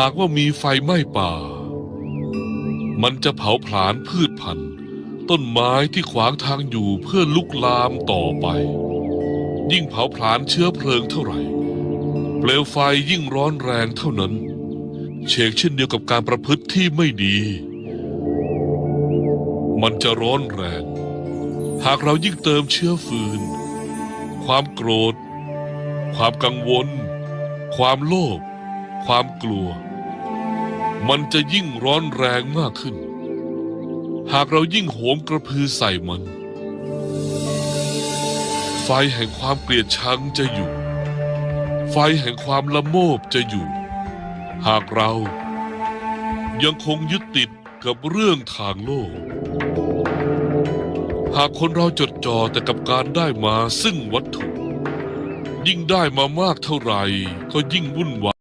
หากว่ามีไฟไหม้ป่า มันจะเผาผลาญพืชพันธุ์ ต้นไม้ที่ขวางทางอยู่เพื่อลุกลามต่อไป ยิ่งเผาผลาญเชื้อเพลิงเท่าไหร่ เปลวไฟยิ่งร้อนแรงเท่านั้น เชกเช่นเดียวกับการประพฤติที่ไม่ดี มันจะร้อนแรง หากเรายิ่งเติมเชื้อฟืน ความโกรธ ความกังวล ความโลภ ความกลัว มันจะยิ่งร้อนแรงมากขึ้น หากเรายิ่งโหมกระพือใส่มัน ไฟแห่งความเกลียดชังจะอยู่ ไฟแห่งความละโมบจะอยู่ หากเรายังคงยึดติดกับเรื่องทางโลก หากคนเราจดจ่อแต่กับการได้มาซึ่งวัตถุ ยิ่งได้มามากเท่าไหร่ก็ยิ่งวุ่นวาย